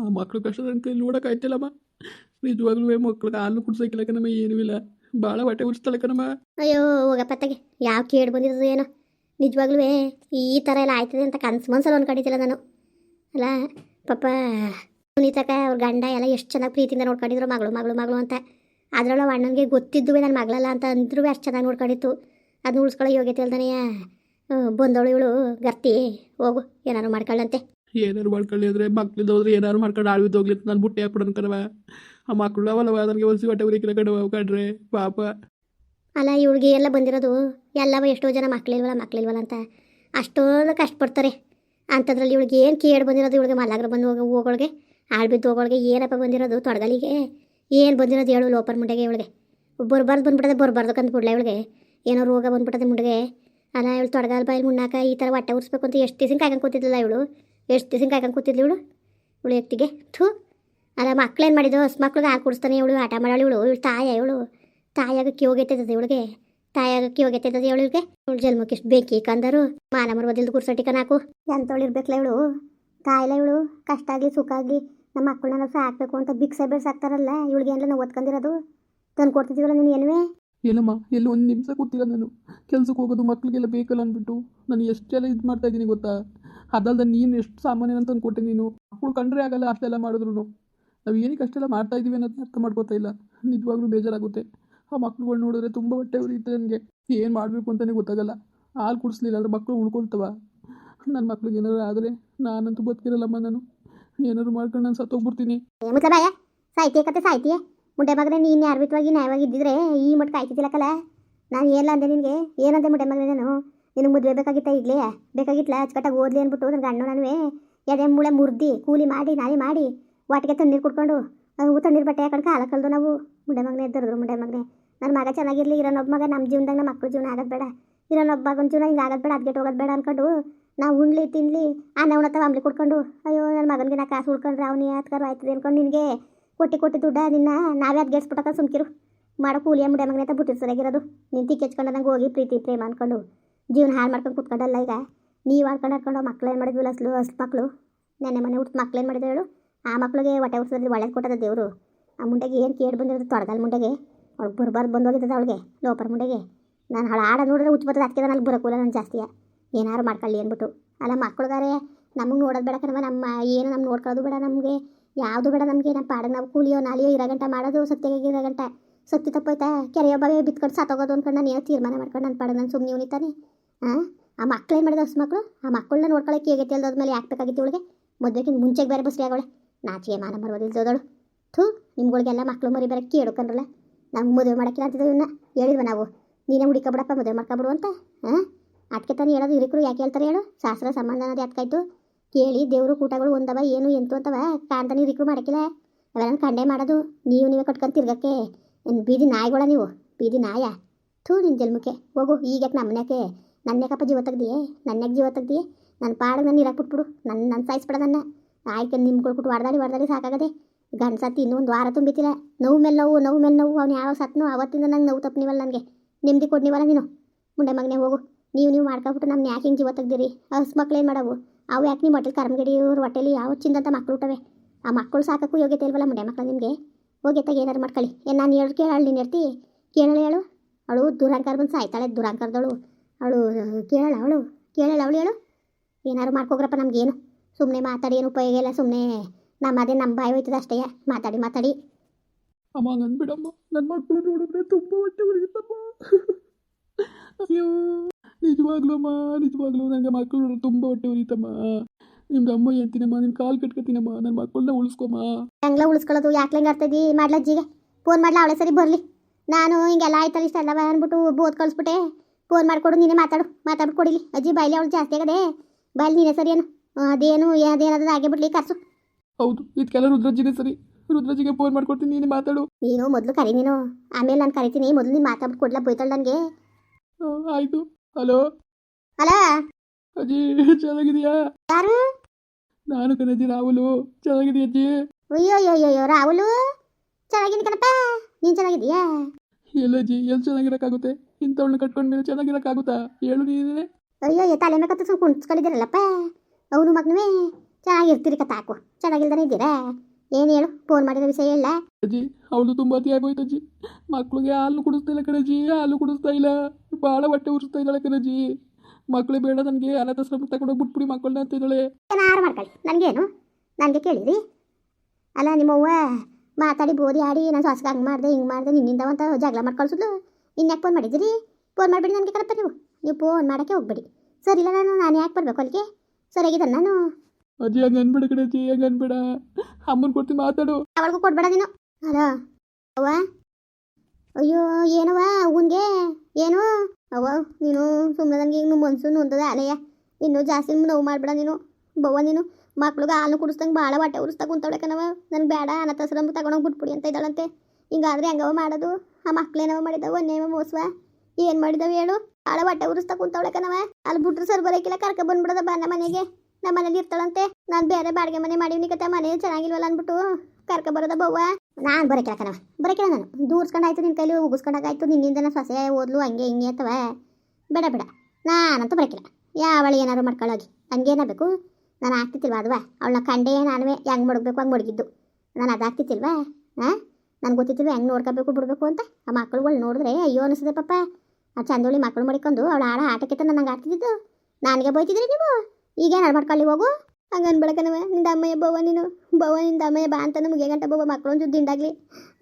ಆ ಮಕ್ಳು ಕಷ್ಟ ನನ್ನ ಕೈಲಿ ನೋಡೋಕ್ಕಾಯ್ತಿಲ್ಲಮ್ಮ ನಿಜವಾಗ್ಲೂ ಮಕ್ಳಿಗೆ ಹಾಲು ಕುಡ್ಸೋಕಿಲ್ಲ ಕಣಮ್ಮ, ಏನೂ ಇಲ್ಲ. ಭಾಳ ಹೊಟ್ಟೆ ಉರಿಸ್ತಾಳೆ ಅಯ್ಯೋ ತಗೆ. ಯಾವ ಕೇಳಿ ಬಂದಿರೋದು ಏನೋ. ನಿಜವಾಗ್ಲೂ ಈ ಥರ ಎಲ್ಲ ಆಯ್ತದೆ ಅಂತ ಕನ್ಸು ಮನ್ಸಲ್ಲಿ ಅನ್ಕೊಂಡಿದ್ದಿಲ್ಲ ನಾನು. ಅಲ್ಲ, ಪಾಪ ಸುನೀತಕ್ಕ ಅವ್ರ ಗಂಡ ಎಲ್ಲ ಎಷ್ಟು ಚೆನ್ನಾಗಿ ಪ್ರೀತಿಯಿಂದ ನೋಡ್ಕೊಂಡಿದ್ರು, ಮಗಳು ಮಗಳು ಮಗಳು ಅಂತ. ಅದರೊಳಗೆ ಅಣ್ಣನಿಗೆ ಗೊತ್ತಿದ್ದು ನನ್ನ ಮಗಳಲ್ಲ ಅಂತ ಅಂದ್ರೂ ಅಷ್ಟು ಚೆನ್ನಾಗಿ ನೋಡ್ಕೊಂಡಿತ್ತು. ಅದನ್ನ ಉಳಿಸ್ಕೊಳ್ಳೋ ಯೋಗ್ಯತೆ ಅಲ್ದಾನೆ ಬಂದವಳು ಇವಳು ಗರ್ತಿ, ಹೋಗು ಏನಾರು ಮಾಡ್ಕೊಳ್ಳಂತೆ ಏನಾರು ಮಾಡ್ಕೊಳ್ಳಿ ಅಂದರೆ ಮಕ್ಳಿದ್ದು ಹೋದ್ರೆ ಏನಾರು ಮಾಡ್ಕೊಂಡು ಆಳ್ವಿದ್ದು ಅಂತ ನಾನು ಬುಟ್ಟಿ ಹಾಕ್ಬಿಡೋನು ಕಣವ ಆ ಮಕ್ಳು ಅವಲ್ಲವ ನನಗೆ ಹೊಸಿ ಹೊಟ್ಟೆ ಕಂಡ್ರೆ, ಪಾಪ. ಅಲ್ಲ, ಇವ್ಳಿಗೆ ಎಲ್ಲ ಬಂದಿರೋದು ಎಲ್ಲ ಎಷ್ಟೋ ಜನ ಮಕ್ಳಿಲ್ವಲ್ಲ ಮಕ್ಳಿಲ್ವಲ್ಲ ಅಂತ. ಅಷ್ಟೊಂದು ಕಷ್ಟಪಡ್ತಾರೆ. ಅಂಥದ್ರಲ್ಲಿ ಇವಳಿಗೆ ಏನು ಕೇಳಿ ಬಂದಿರೋದು, ಇವಳಿಗೆ ಮಲ್ಲಾಗ್ರ ಬಂದು ಹೋಗ, ಹೋಗೋಳಿಗೆ ಆಳ್ಬಿದ್ದು ಹೋಗೋಳಿಗೆ ಏನಪ್ಪ ಬಂದಿರೋದು, ತೊಡಗಲಿಗೆ ಏನು ಬಂದಿರೋದು ಹೇಳು ಲೋಪರ್ ಮುಂಡೆಗೆ ಇವಳಿಗೆ. ಬರ್ಬಾರ್ದು ಬಂದ್ಬಿಟ್ಟದೆ ಬರ್ಬಾರ್ದು ಕಂದ್ಬಿಡ್ಲ ಇವಳಿಗೆ. ಏನೋ ರೋಗ ಬಂದ್ಬಿಟ್ಟದೆ ಮುಂಡೆಗೆ. ಅಲ್ಲ, ಇವಳು ತೊಡಗಲ್ ಬಾಯಿ ಮುನ್ನಾಕ ಈ ಥರ ಹೊಟ್ಟೆ ಉರಿಸ್ಬೇಕು ಅಂತ ಎಷ್ಟು ದಿವಸ ಕಾಯ್ಕೊಂಡು ಕೂತಿದ್ದಿಲ್ಲ ಇವಳು. ಎಷ್ಟು ದಿವಸ ಕಾಯ್ಕೊಂಡು ಕೂತಿದ್ಲು ಇವಳು? ಇವಳು ಎತ್ತಿಗೆ. ಥೂ. ಅಲ್ಲ ಮಕ್ಳೇನು ಮಾಡಿದ್ದು ಹೊಸ ಮಕ್ಳಿಗೆ ಹಾಲು ಕುಡಿಸ್ತಾನೆ ಇವಳು, ಆಟ ಮಾಡಾಳು ಇವಳು ಇವಳು ತಾಯ ಇವಳು. ತಾಯಾಗಕ್ಕೆ ಹೋಗೈತದ ಇವಳಿಗೆ. ತಾಯಾಗಕ್ಕೆ ಹೋಗೈತದ ಇವಳಿಗೆ. ಇವಳು ಜನ್ಮಕ್ಕೆ ಎಷ್ಟು ಬೇಕಿ ಕಂದರು ಮಾನ ಮರವದಿಲ್ದು ಕುರ್ಸಟಿ ಕನಾಕು ಎಂತವಳು ಇರ್ಬೇಕಲ್ಲ ಇವಳು ತಾಯಿಲ್ಲ ಇವಳು? ಕಷ್ಟ ಆಗಲಿ ಸುಖ ಆಗಲಿ ನಮ್ಮ ಮಕ್ಕಳನ್ನ ಸಾಕಬೇಕು ಅಂತ ಭಿಕ್ಷೆ ಬೇಡ್ಸಾಕ್ತಾರಲ್ಲ ಇವಳಿಗೆ ಎಲ್ಲ ನಾವು ಓದ್ಕೊಂಡಿರೋದು ತಂದು ಕೊಡ್ತಿದ್ದೀವಲ್ಲ ನೀನು ಏನುವೆ ಏನಮ್ಮ ಎಲ್ಲ ಒಂದು ನಿಮಿಷ ಕೂತಿಲ್ಲ ನಾನು. ಕೆಲ್ಸಕ್ಕೆ ಹೋಗೋದು ಮಕ್ಳಿಗೆಲ್ಲ ಬೇಕಲ್ಲ ಅಂದ್ಬಿಟ್ಟು. ನಾನು ಎಷ್ಟೆಲ್ಲ ಇದು ಮಾಡ್ತಾ ಇದ್ದೀನಿ ಗೊತ್ತಾ? ಅದಲ್ದ ನೀನು ಎಷ್ಟು ಸಾಮಾನ್ಯ ಅಂತ ಅಂದ್ಕೊಟ್ಟೆ ನೀನು. ಮಕ್ಕಳು ಕಂಡ್ರೆ ಆಗಲ್ಲ ಅಷ್ಟೆಲ್ಲ ಮಾಡಿದ್ರು ನಾವು ಏನಕ್ಕೆ ಅಷ್ಟೆಲ್ಲ ಮಾಡ್ತಾ ಇದ್ದೀವಿ ಅನ್ನೋದನ್ನ ಅರ್ಥ ಮಾಡ್ಕೋತಾ ಇಲ್ಲ. ನಿಜವಾಗ್ಲೂ ಬೇಜಾರಾಗುತ್ತೆ. ಆ ಮಕ್ಳುಗಳು ನೋಡಿದ್ರೆ ತುಂಬ ಹೊಟ್ಟೆ ಉರಿಯುತ್ತೆ ನನಗೆ. ಏನು ಮಾಡಬೇಕು ಅಂತಲೇ ಗೊತ್ತಾಗಲ್ಲ. ಹಾಲು ಕುಡಿಸ್ಲಿಲ್ಲ ಅಂದ್ರೆ ಮಕ್ಕಳು ಉಳ್ಕೊಳ್ತವ? ನನ್ನ ಮಕ್ಳಿಗೆ ಏನಾದ್ರು ಆದರೆ ನಾನಂತೂ ಬದುಕಿರಲ್ಲಮ್ಮ ನಾನು. ಏನಾದ್ರು ಮಾಡ್ಕೊಂಡು ನಾನು ಸತ್ತೋಗ್ಬಿಡ್ತೀನಿ. ಬಾಯ. ಸಾಹಿತ್ಯ ಕತೆ ಸಾಹಿತ್ಯ ಮುಟ್ಟೆ ಮಗನೇ ನೀನು ಯಾರ್ವಿತವಾಗಿ ನ್ಯಾಯವಾಗಿ ಇದ್ದಿದ್ರೆ ಈ ಮಟ್ಟ ಕಾಯ್ತಿದ್ದಿಲ್ಲಕ್ಕಲ್ಲ ನಾನು ಏನಿಲ್ಲ ಅಂದೆ ನಿನಗೆ? ಏನಂದೆ ಮುಟ್ಟೆ ಮಗನೇ ನಾನು? ನಿನಗೆ ಮದುವೆ ಬೇಕಾಗಿತ್ತ ಈಗಲೇ ಬೇಕಾಗಿತ್ತಲ್ಲ ಅಚ್ಚುಕಟ್ಟಾಗಿ ಓದ್ಲಿ ಅಂದ್ಬಿಟ್ಟು ನನ್ನ ಗಂಡು ನಾನುವೇ. ಎದೆ ಮೂಳೆ ಮುರ್ದಿ, ಕೂಲಿ ಮಾಡಿ ನಾಳೆ ಮಾಡಿ, ವಾಟಿಗೆ ತಣ್ಣೀರು ಕುಡ್ಕೊಂಡು ತಣ್ಣೀರು ಬಟ್ಟೆ ಹಾಕೊಂಡು ಕಾಲ ಕಳೆದು ನಾವು ಮುಂಡೆ ಮಗನೇ ಎದ್ದರಿದ್ರು, ಮುಂಡೆ ಮಗನೇ. ನನ್ನ ಮಗ ಚೆನ್ನಾಗಿರಲಿ, ಇರೋನೊಬ್ಬ ಮಗ ನಮ್ಮ ಜೀವನದಾಗ ನಮ್ಮ ಜೀವನ ಆಗೋದು ಬೇಡ. ಇರೋನೊಬ್ಬ ಮಗನ ಜೀವನ ಹಿಂಗೆ ಆಗೋದು ಬೇಡ ಅದ್ಗೆಟ್ ಹೋಗೋದು ಬೇಡ ಅಂದ್ಕೊಂಡು ನಾವು ಉಣ್ಲಿ, ತಿನ್ಲಿ, ಅನ್ನ ಅಥವಾ ಅಂಬ್ಲಿ ಕುಡ್ಕೊಂಡು, ಅಯ್ಯೋ ನನ್ನ ಮಗನಿಗೆ ನಾ ಕಾಸು ಉಳ್ಕೊಂಡ್ರೆ ಅವ್ನು ಯಾತ್ಕಾರ ಆಯ್ತದೆ ಅನ್ಕೊಂಡು ನಿನಗೆ ಕೊಟ್ಟಿ ಕೊಟ್ಟಿ ದುಡ್ಡ ನಿನ್ನ ನಾವೇ ಅದು ಗೆಲ್ಸ್ಬಿಟ್ಟಕ್ಕ ಸುಮ್ಕಿರು. ಮಾಡೋ ಕೂಲಿಯ ಮುಂಡೆ ಮಗನೇ ಅಂತ ಬಿಟ್ಟಿರು ನಿಂತಿ ಕೆಚ್ಕೊಂಡು ನಂಗೆ ಹೋಗಿ ಪ್ರೀತಿ, ಪ್ರೇಮ ಅನ್ಕೊಂಡು. ಜೀವನ ಹಾಳು ಮಾಡ್ಕೊಂಡು ಕೂತ್ಕೊಂಡಲ್ಲ ಈಗ? ನೀವು ಆಡ್ಕೊಂಡು ಆಡ್ಕೊಂಡು ಮಕ್ಳು ಏನು ಮಾಡಿದ್ವಿಲ್ಲ ಅಸ್ಲು ಅಸ್ಲು ಮಕ್ಕಳು ನೆನ್ನೆ ಮನೆ ಹುಟ್ಟು ಮಕ್ಳು ಏನು ಮಾಡಿದ್ರು ಹೇಳು? ಆ ಮಕ್ಳಿಗೆ ಹೊಟ್ಟೆ ಹುಟ್ಟಿಸೋದ್ರಲ್ಲಿ ಒಳ್ಳೆ ಕೊಟ್ಟದ ದೇವರು. ಆ ಮುಂಡೆಗೆ ಏನು ಕೇಳಿ ಬಂದಿರೋದು ತೊಡಗಲ್ ಮುಂಡೆಗೆ? ಅವ್ಳು ಬರ್ಬಾರ್ದು ಬಂದು ಹೋಗಿದ್ದದ ಅವಳಿಗೆ, ಲೋಪರ್ ಮುಂಡೆಗೆ? ನಾನು ಹಾಳು ಆಡ ನೋಡಿದ್ರೆ ಹುಚ್ಚು ಬರ್ತದೆ ಅದಕ್ಕೆ ನನಗೆ ಬರೋಕ್ಕಿಲ್ಲ ನಾನು ಜಾಸ್ತಿಯ ಏನಾರು ಮಾಡ್ಕೊಳ್ಳಿ ಅಂದ್ಬಿಟ್ಟು ಅಲ್ಲ ಮಕ್ಳುಗಾರೆ, ನಮಗೆ ನೋಡೋದು ಬೇಡ ಕಣವ ನಮ್ಮ ಏನು ನಮ್ಮ ನೋಡ್ಕೊಳ್ಳೋದು ಬೇಡ ನಮಗೆ. ಯಾವುದು ಬೇಡ ನಮಗೆ ನಮ್ಮ ಪಾಡ ನಾವು ಕೂಲಿಯೋ, ನಾಲಿಯೋ ಇರೋ ಗಂಟ ಮಾಡೋದು ಸತ್ಯಾಗಿ ಇರೋ ಗಂಟ. ಸತ್ಯ ತಪ್ಪೋಯ್ತಾ? ಕೆರೆಯೋ ಬಾವಿ ಬಿತ್ಕೊಂಡು ಸತ್ತೋಗೋದು ಅಂದ್ಕೊಂಡು ನಾನು ಏನೋ ತೀರ್ಮಾನ ಮಾಡ್ಕೊಂಡು ನನ್ನ ಪಾಡ ನಾನು ಸುಮ್ಮನೆ ಉನಿತಾನೆ ಆ ಏನು ಮಾಡಿದ ಹೊಸ ಮಕ್ಕಳು ಆ ಮಕ್ಕಳನ್ನ ನೋಡ್ಕೊಳ್ಳೋಕೆ ಹೇಗೆ ಮೇಲೆ ಯಾಕೆ ಬೇಕಾಗಿತ್ತು ಇವಳಿಗೆ ಮದುವೆಗಿಂತ ಮುಂಚೆಗೆ ಬೇರೆ ಬಸ್ರಿ ಆಗೋಳೆ ನಾಚಿಗೆ ಮಾನ ಮರವದಿಲ್ದೋದಳು ಥೂ, ನಿಮ್ಗಳಿಗೆಲ್ಲ ಮಕ್ಕಳು ಮರಿ ಬೇರೆ ಕೇಳ್ಕೊಂಡ್ರಲ್ಲ ನಮ್ಗೆ ಮದುವೆ ಮಾಡೋಕ್ಕಿಲ್ಲ ಅಂತಿದ್ದು ಇವನ್ನ ಹೇಳಿದ್ವಿ ನಾವು? ನೀನೇ ಹುಡುಕಬಿಡಪ್ಪ, ಮದುವೆ ಮಾಡ್ಕೊಬಿಡು ಅಂತ. ಹಾಂ? ಅದಕ್ಕೆ ತಾನೇ ಹೇಳೋದು ಹಿರಿಕರು ಯಾಕೆ ಹೇಳ್ತಾರೆ ಹೇಳು? ಶಾಸ್ತ್ರ ಸಂಬಂಧ ಅನ್ನೋದು ಯಾಕಾಯ್ತು ಕೇಳಿ, ದೇವರು ಕೂಟಗಳು ಒಂದವ, ಏನು, ಎಂತು ಅಂತವ ಕಾಣ್ತಾನೆ ಹಿರಿಕರು ಮಾಡೋಕ್ಕಿಲ್ಲ. ಅವೆಲ್ಲ ಕಂಡೆ ಮಾಡೋದು. ನೀವು ನೀವೇ ಕಟ್ಕೊಂಡು ತಿರ್ಗಕ್ಕೆ. ಬೀದಿ ನಾಯಿಗಳ ನೀವು. ಬೀದಿ ನಾಯ. ಥೂ ನಿನ್ನ ಜನ್ಮಕ್ಕೆ. ಹೋಗು ಈಗ ನಮ್ಮನ್ಯಾಕೆ? ನನ್ಯಾಕಪ್ಪ ಜೀವ ತೆಗ್ದಿಯೇ? ನನ್ಯಾಕೆ ಜೀವ ತೆಗ್ದಿಯೇ? ನನ್ನ ಪಾಡಿಗೆ ನಾನು ಇರಕ್ಕೆ ಬಿಟ್ಬಿಡು. ನನ್ನ ನನ್ನ ಸಾಯಿಸ್ಬಿಡ ನನ್ನ ಆಯ್ಕೆ ನಿಮ್ಮ ಕೊಡ್ಬಿಟ್ಟು ಹೊಡೆದಾಡಿ ಹೊಡೆದಾಡಿ ಸಾಕಾಗದೆ. ಗಂಡ ಸತ್ತಿ ಇನ್ನೊಂದು ವಾರ ತುಂಬಿತಿಲ್ಲ. ನೋವು ಮೇಲೆ ನೋವು ನೋವು ಮೇಲೆ ನೋವು. ಅವ್ನು ಯಾವ ಸತ್ನೋ ಅವತ್ತಿಂದ ನಂಗೆ ನೋವು ತಪ್ಪನಿವಲ್ಲ ನನಗೆ. ನಿಮ್ಮದಿ ಕೊಡ್ನಿವಲ್ಲ ನೀನು. ಮುಂಡೆ ಮಗನೇ ಹೋಗು. ನೀವು ನೀವು ಮಾಡ್ಕೊಬಿಟ್ಟು ನಮ್ಮ ಯಾಕೆ ಹಿಂಗೆ ಜೀವ ತೆಗ್ದಿರಿ? ಹಸ್ ಮಕ್ಳು ಏನು ಮಾಡವು? ಅವು ಯಾಕೆ ನಿಮ್ಮ ಹೊಟ್ಟೆಲಿ ಕರ್ಮಗಿಡಿ ಇವ್ರ ಹೊಟ್ಟೆಲಿ ಯಾವ ಚಿಂದಂತ ಮಕ್ಳು ಹುಟ್ಟವೆ? ಆ ಮಕ್ಕಳು ಸಾಕಕ್ಕೂ ಯೋಗ್ಯತೆ ಇಲ್ವಲ್ಲ ಮುಂಡೆ ಮಕ್ಳು ನಿಮಗೆ? ಹೋಗ್ಯತ್ತಾಗ ಏನಾದ್ರು ಮಾಡ್ಕೊಳ್ಳಿ ಏನು ನಾನು ಹೇಳಿ ಕೇಳಾಳು ನೀನು ಇರ್ತಿ ಕೇಳಲ್ಲ ಹೇಳು? ಅವಳು ದುರಂಕಾರ ಬಂದು ಸಾಯ್ತಾಳೆ ದುರಂಕಾರದವಳು ಅವಳು ಕೇಳಲ್ಲ ಅವಳು ಕೇಳಲ್ಲ ಅವಳು ಹೇಳು. ಏನಾರು ಮಾಡ್ಕೋಗ್ರಪ್ಪ ನಮಗೇನು. ಸುಮ್ಮನೆ ಮಾತಾಡಿ ಏನು ಉಪಯೋಗ ಇಲ್ಲ ಸುಮ್ಮನೆ ನಮ್ಮದೇ ನಮ್ಮ ಬಾಯಿ ಹೋಯ್ತದ ಅಷ್ಟೇ. ಮಾತಾಡಿ ಮಾತಾಡಿ. ಅಮ್ಮ ಅಂದ್ಬಿಡಮ್ಮ ನನ್ನ ಮಕ್ಕಳು ನೋಡಿದ್ರೆ ತುಂಬ ಹೊಟ್ಟೆ ಉರಿಯುತ್ತಮ್ಮ. ಅಯ್ಯೋ ನಿಜವಾಗ್ಲೂ ಅಮ್ಮ ನಿಜವಾಗ್ಲೂ ನನಗೆ ಮಕ್ಕಳು ನೋಡಿದ್ರೆ ತುಂಬ ಹೊಟ್ಟೆ ಉರಿಯುತ್ತಮ್ಮ. ನಿಮ್ದು ಅಮ್ಮ ಹೇಳ್ತೀನಮ್ಮ ನಿನ್ನ ಕಾಲು ಕಟ್ಕೊತೀನಮ್ಮ ನನ್ನ ಮಕ್ಕಳನ್ನ ಉಳಿಸ್ಕೊಮ್ಮ. ಹೆಂಗ್ಲ ಉಳಿಸ್ಕೊಳ್ಳೋದು? ಯಾಕೆ ಹೆಂಗೆ ಮಾಡ್ಲಜ್ಜಿಗೆ ಫೋನ್ ಮಾಡ್ಲಾ? ಅವಳೆ ಸರಿ ಬರಲಿ. ನಾನು ಹಿಂಗೆಲ್ಲ ಆಯ್ತಲ್ಲ ಇಷ್ಟೆಲ್ಲ ಅಂದ್ಬಿಟ್ಟು ಬೋದ್ ಕಳಿಸ್ಬಿಟ್ಟೆ. ಫೋನ್ ಮಾಡಿಕೊಡು ನೀನೇ ಮಾತಾಡು ಮಾತಾಡ್ಬಿಟ್ಟು ಕೊಡಿಲಿ. ಅಜ್ಜಿ ಬಾಯ್ಲಿ ಅವಳು ಜಾಸ್ತಿ ಆಗದೆ ಬಾಯ್ಲಿ ನೀನೇ ಸರಿ ಏನು? ಅದೇನು ಅದೇನಾದ್ರು ಆಗೇ ಬಿಡ್ಲಿ ಕರ್ಸು. ಹೌದು ಇದಕ್ಕೆಲ್ಲ ರುದ್ರಜ್ಜಿನೇ ಸರಿ. ರುದ್ರಜ್ಜಿಗೆ ಫೋನ್ ಮಾಡ್ಕೊಡ್ತೀನಿ ನೀನು ಮಾತಾಡು. ನೀನು ಮೊದಲು ಕರಿ ನೀನು. ಆಮೇಲೆ ನಾನು ಕರಿತೀನಿ ಮೊದಲು ನೀನು ಮಾತಾಡ್ಬಿಟ್ಟು ಕೊಡ್ಲಾ ಬೈತಾಳೆ ನನಗೆ ಆಯ್ತು. ಹಲೋ? ಹಲೋ ಅಜ್ಜಿ ಚೆನ್ನಾಗಿದೆಯಾ ಯಾರು? ನಾನು ಕಣಜ್ಜಿ ರಾಹುಲು. ಚೆನ್ನಾಗಿದೆಯಾ ಅಜ್ಜಿ? ಅಯ್ಯೋ ಅಯ್ಯೋ ಅಯ್ಯೋ ಅಯ್ಯೋ ರಾಹುಲು. ಚೆನ್ನಾಗಿದ್ದೀನಿ ಕಣಪ್ಪ. ನೀನು ಚೆನ್ನಾಗಿದೆಯಾ ಎಲ್ಲ ಅಜ್ಜಿ ಎಲ್ಲಿ ಚೆನ್ನಾಗಿರೋಕ್ಕಾಗುತ್ತೆ? ಇಂಥವಳನ್ನ ಕಟ್ಕೊಂಡ್ಮೇಲೆ ಚೆನ್ನಾಗಿರೋಕ್ಕಾಗುತ್ತಾ? ಹೇಳು ನೀನೇ. ಅಯ್ಯೋ ತಲೆ ಮೇಲೆ ಕತ್ತು ಸುಮ್ಮನೆ ಕುಣ್ಸ್ಕೊಂಡಿದ್ದೀರಲ್ಲಪ್ಪ. ಅವನು ಮಗನವೇ. ಚೆನ್ನಾಗಿರ್ತೀರಿ ಕತ್ತಾಕು ಚೆನ್ನಾಗಿಲ್ದಾನೆ ಇದ್ದೀರಾ? ಏನು ಹೇಳು ಫೋನ್ ಮಾಡಿದ ವಿಷಯ ಇಲ್ಲ? ಅಜ್ಜಿ ಅವಳು ತುಂಬ ಅತಿ ಆಗೋಯ್ತು ಅಜ್ಜಿ. ಮಕ್ಳಿಗೆ ಹಾಲು ಕುಡಿಸ್ತಾ ಇಲ್ಲ ಕಣಜ್ಜಿ ಹಾಲು ಕುಡಿಸ್ತಾ ಇಲ್ಲ. ಭಾಳ ಹೊಟ್ಟೆ ಉರಿಸ್ತಾ ಇದ್ದಾಳೆ ಕಣಜ್ಜಿ. ಮಕ್ಕಳು ಬೇಡ ನನಗೆ ಅನಾಥಾಶ್ರಮ ತಗೊಂಡು ಬಿಟ್ಬಿಡಿ ಮಕ್ಕಳನ್ನ ಅಂತ ಇದ್ದಾಳೆ. ಏನಾರು ಮಾಡ್ಕೊಳ್ಳಿ? ನನಗೇನು? ನನಗೆ ಕೇಳಿರಿ. ಅಲ್ಲ ನಿಮ್ಮವ್ವ ಮಾತಾಡಿ ಬೋದಿ ಆಡಿ ನಾನು ಸಾಸ್ಗೆ ಹಂಗೆ ಮಾಡಿದೆ ಹಿಂಗೆ ಮಾಡಿದೆ ನಿನ್ನಿಂದ ಅಂತ ಜಗಳ ಮಾಡ್ಕೊಳ್ಸಿದ್ಲು. ಇನ್ಯಾಕೆ ಫೋನ್ ಮಾಡಿದ್ದೀರಿ ಫೋನ್ ಮಾಡಿಬಿಡಿ ನನಗೆ ಕರಪ್ಪ ನೀವು. ನೀವು ಫೋನ್ ಮಾಡೋಕ್ಕೆ ಹೋಗ್ಬೇಡಿ. ಸರ್ ಇಲ್ಲ ನಾನು ನಾನು ಯಾಕೆ ಬರಬೇಕು ಅಲ್ಲಿಗೆ? ಸರಿಯಾಗಿದೆ ನಾನು? ಅಜ್ಜಿ ಹಂಗೆ ಅನ್ಬೇಡ ಕಣಜ್ಜಿ ಹಂಗೆ ಅನ್ಬೇಡ. ಅಮ್ಮನ ಕೊಡ್ತೀನಿ ಮಾತಾಡು. ಅವಳಿಗೂ ಕೊಡ್ಬೇಡ ನೀನು. ಅಲ್ಲ ಅವ್ವ? ಅಯ್ಯೋ ಏನವ್ವ? ಅವನಿಗೆ? ಏನು? ಅವ್ವ ನೀನು ಸುಮ್ಮನೆ ನನಗೆ ಈಗ ಮನ್ಸು ನೊಂದದ ಅಲೆಯ ಇನ್ನೂ ಜಾಸ್ತಿ ನೋವು ಮಾಡಬೇಡ ನೀನು. ಬವ್ವ ನೀನು ಮಕ್ಳಿಗೆ ಹಾಲು ಕುಡಿಸ್ದಂಗೆ ಭಾಳ ಹೊಟ್ಟೆ ಉರಿಸ್ತಾ ಕುಂತವಳೆ ಕಣವ ನನಗೆ ಬೇಡ ಅನಾಥಾಶ್ರಮ ತಗೊಂಡೋಗಿ ಬಿಟ್ಬಿಡಿ ಅಂತ ಇದ್ದಾಳಂತೆ. ಹಿಂಗಾದ್ರೆ ಹೆಂಗವ ಮಾಡೋದು? ಆ ಮಕ್ಳೇನವ ಮಾಡಿದವ ಒಂದೇವ ಮೋಸ್ವ. ಏನ್ ಮಾಡಿದವ ಹೇಳು? ಆಳ ಬಟ್ಟೆ ಉರಿಸ್ತಾ ಕುಂತವಳೆ ಅಲ್ಲಿ ಬುಟ್ರ ಸರ್ ಬರೋಕಿಲ್ಲ, ಕರ್ಕ ಬಂದ್ಬಿಡದ ಬಾ ನಮ್ಮ ಮನೆಗೆ. ನಮ್ಮ ಮನೇಲಿ ಇರ್ತಾಳಂತೆ. ನಾನು ಬೇರೆ ಬಾಡಿಗೆ ಮನೆ ಮಾಡೀವಿ ಕತೆ ಮನೆ ಚೆನ್ನಾಗಿಲ್ವಲ್ಲ ಅಂದ್ಬಿಟ್ಟು ಕರ್ಕ ಬರೋದ ಬವ್ವ. ನಾನು ಬರೋಕಿಲ್ಲ ಕಣವ ಬರೋಕಿಲ್ಲ ನಾನು. ದೂರ್ಸ್ಕೊಂಡಾಯ್ತು ನಿನ್ನ ಕೈಲಿ, ಉಗಿಸ್ಕೊಂಡಾಗಾಯ್ತು ನಿನ್ನಿಂದ ಸೊಸೆ ಓದ್ಲು, ಹಂಗೆ ಹಿಂಗೆ ಅಥವ ಬೇಡ ಬೇಡ. ನಾನಂತೂ ಬರೋಕಿಲ್ಲ. ಯಾವಳು ಏನಾರು ಮಾಡ್ಕೊಳ್ಳೋಗಿ ಹಂಗೇನಾಗಬೇಕು ನಾನು ಆಗ್ತಿತ್ತಿಲ್ವಾ ಅದುವ? ಅವಳನ್ನ ಕಂಡೇ ನಾನುವೆ. ಹೆಂಗೆ ಮಡಗಬೇಕು, ಹಂಗೆ ಮಡಗಿದ್ದು. ನಾನು ಅದಾಗ್ತಿತ್ತಿಲ್ವಾ? ಹಾಂ ನನಗೆ ಗೊತ್ತಿತ್ತು ಹೆಂಗೆ ನೋಡ್ಕೋಬೇಕು, ಬಿಡಬೇಕು ಅಂತ. ಆ ಮಕ್ಳುಗಳು ನೋಡಿದ್ರೆ ಅಯ್ಯೋ ಅನಿಸ್ತದೆ ಪಾಪ. ಆ ಚಂದೋಳಿ ಮಕ್ಕಳು ಮಡಿಕೊಂಡು ಅವಳು ಆಡ ಆಟಕ್ಕೆ ನಂಗೆ ಆಡ್ತಿದ್ದು ನನಗೆ ಬೈತಿದ್ರಿ ನೀವು? ಈಗೇನು ಮಾಡ್ಕೊಳ್ಳಿ ಹೋಗು? ಹಂಗೆ ಬೆಳಕನವ ನಿಂದ ಅಮ್ಮಯ್ಯ ಬವ್ವ ನೀನು, ಬವ್ವ ನಿಂದ ಅಮ್ಮಯ್ಯ ಬಾ ಅಂತ ನಮ್ಗೆ ಗಂಟ ಬವ್ವ ಮಕ್ಕಳು ಒಂದು ದಿಂಡಾಗ್ಲಿ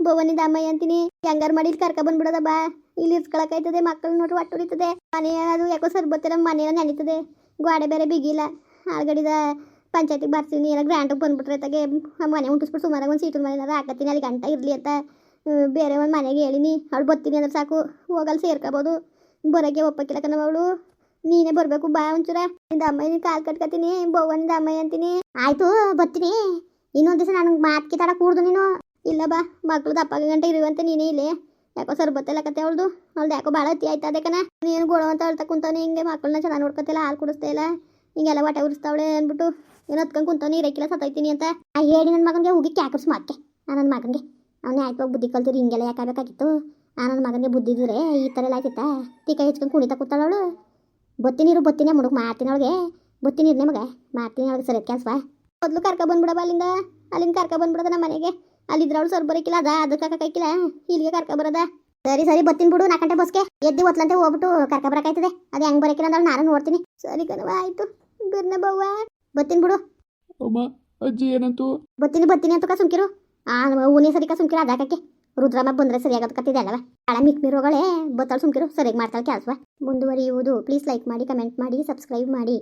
ಬವ್ವ ನಿಂದ ಅಮ್ಮಯ್ಯ ಅಂತೀನಿ, ಹೆಂಗಾರು ಮಾಡಿ ಕರ್ಕೊ ಬಂದ್ಬಿಡೋದ ಬಾ. ಇಲ್ಲಿ ಇರ್ಸ್ಕೊಳಕಾಯ್ತದೆ ಮಕ್ಕಳು ನೋಡ್ರಿ ಒಟ್ಟು ಉರಿತದೆ. ಮನೆ ಅದು ಯಾಕೋ ಸರ್ ಬತ್ತಿರ ಮನೆಯ ನೆನೀತದೆ. ಗೋಡೆ ಬೇರೆ ಬಿಗಿಲ್ಲ. ಆಳ್ಗಡಿದ ಪಂಚಾಯತಿಗೆ ಬರ್ತೀನಿ ಎಲ್ಲ ಗ್ರ್ಯಾಂಡಿಗೆ ಬಂದ್ಬಿಟ್ರೆ ತಗೆ ಮನೆ ಉಂಟಿಸ್ಬಿಟ್ಟು ಸುಮಾರಾಗಿ ಒಂದು ಸೀಟು ಮನೆ ಹಾಕತ್ತೀನಿ, ಅಲ್ಲಿ ಗಂಟ ಇರಲಿ ಅಂತ ಬೇರೆ ಒಂದು ಮನೆಗೆ ಹೇಳಿನಿ. ಅವಳು ಬರ್ತೀನಿ ಅಂದ್ರೆ ಸಾಕು ಹೋಗಲ್ಲಿ ಸೇರ್ಕೋಬೋದು. ಬರೋಕ್ಕೆ ಒಪ್ಪಕ್ಕಿಲ್ಲ ಕಣ ಅವಳು. ನೀನೇ ಬರಬೇಕು, ಬಾ ಒಂಚೂರ. ನಿಂದ ಅಮ್ಮಯ್ಯ ಕಾಲು ಕಟ್ಕೊತೀನಿ ಬವ್ವ ನಿಂದ ಅಮ್ಮಯ್ಯ ಅಂತೀನಿ. ಆಯಿತು, ಬರ್ತೀನಿ. ಇನ್ನೊಂದು ದಿವಸ ನನಗೆ ಮಾತು ಕಿತ್ತಾಡ ಕೂಡ್ದು ನೀನು. ಇಲ್ಲ ಬಾ, ಮಕ್ಳು ದಪ್ಪ ಗಂಟೆ ಇರುವಂತೆ ನೀನೇ ಇಲ್ಲೇ. ಯಾಕೋ ಸರ್ ಬತ್ತಲ್ಲ ಕತೆ ಅವಳದು. ಯಾಕೋ ಭಾಳ ಅತಿ ಆಯ್ತು ಅದಕ್ಕನ ನೀನು ಗೋಳು ಅಂತ ಕುಂತಾನೆ, ಹಿಂಗೆ ಮಕ್ಕಳನ್ನ ಚೆನ್ನಾಗಿ ನೋಡ್ಕೊತಿಲ್ಲ ಹಾಲು ಕುಡಿಸ್ತಾ ಇಲ್ಲ. ಹಿಂಗೆಲ್ಲ ಹೊಟ್ಟೆ ಉರಿಸ್ತಾವಳೆ ಅಂದ್ಬಿಟ್ಟು. ಏನು ಹತ್ಕೊಂಡು ಕುಂತಾನೆ ಇರಕ್ಕಿಲ್ಲ ಸತ್ತೈತೀನಿ ಅಂತ. ಆ ಹೇಳಿ ನನ್ನ ಮಗನಿಗೆ ಹೋಗಿ ಕ್ಯಾಕಪ್ಸ್ ನಾನು ನನ್ನ ಮಗನಿಗೆ. ಅವನೇ ಆಯ್ತು ಬುದ್ಧಿ ಕಲ್ತಿರಿ ಹಿಂಗೆಲ್ಲ ಯಾಕಾಗಬೇಕಾಗಿತ್ತು ಆ ನನ್ನ ಮಗನಿಗೆ ಬುದ್ಧಿದ್ರೆ ಈ ಥರ ಎಲ್ಲ ಆಯ್ತಿತ್ತ? ತೀಕ ಹೆಚ್ಕೊಂಡು ಕುಣಿತಾ ಕೂತಾಳವಳು ಬತ್ತಿನೀರು ಬತ್ತಿನೇ ಮುಡುಕ್ ಮಾಡ್ತೀನಿ ಅವಳಿಗೆ. ಬತ್ತಿನೀರ್ನೇ ಮಗ. ಮಾಡ್ತೀನಿ ಅವಳಿಗೆ ಸರಿ ಕೆಲಸ ಮೊದಲು ಕರ್ಕ ಬಂದ್ಬಿಡವ ಅಲ್ಲಿಂದ. ಅಲ್ಲಿಂದ ಕರ್ಕ ಬಂದ್ಬಿಡದ ನಮ್ಮ ಮನೆಗೆ. ಅಲ್ಲಿದ್ರೆ ಅವಳು ಸರ್ ಬರೋಕಿಲ್ಲ, ಅದ? ಅದಕ್ಕೆ ಕಾಕಿಲ್ಲ. ಇಲ್ಲಿಗೆ ಕರ್ಕ ಬರೋದ? ಸರಿ ಸರಿ, ಬತ್ತಿನ ಬಿಡು ನಾಲ್ಕು ಗಂಟೆ ಬಸ್ಗೆ. ಎದ್ದು ಒತ್ಲಂತೆ ಹೋಗ್ಬಿಟ್ಟು ಕರ್ಕ ಬರಕಾಯ್ತದೆ ಅದು ಹೆಂಗೆ ಬರೋಕಿಲ್ಲ ಅಂದ್ರೆ ನಾನು ನೋಡ್ತೀನಿ. ಸರಿ ಕಣವ ಆಯ್ತು. ಬಿರ್ನ ಬವ್ವ. ಬತ್ತೀನಿ ಬಿಡು. ಅಮ್ಮ ಅಜ್ಜಿ ಏನಂತು? ಬತ್ತೀನಿ ಬತ್ತೀನಿ ಅಂತ ಸುಮ್ಕಿರು ಆ ಊನೇ ಸರಿ ಸುಮ್ಕಿರು ಅದಾಕಕ್ಕೆ ರುದ್ರಮ್ಮ ಬಂದ್ರೆ ಸರಿಯಾಗದ ಕತ್ತಿದೆ ಅಲ್ಲವ ಹಳ ಮಿಕ್ ಮಿರೋಗಳೇ ಬತ್ತಾಳು ಸುಮ್ಕಿರು ಸರಿಯಾಗಿ ಮಾಡ್ತಾಳೆ ಕೆಲಸವ. ಮುಂದುವರಿಯುವುದು. ಪ್ಲೀಸ್ ಲೈಕ್ ಮಾಡಿ ಕಮೆಂಟ್ ಮಾಡಿ ಸಬ್ಸ್ಕ್ರೈಬ್ ಮಾಡಿ.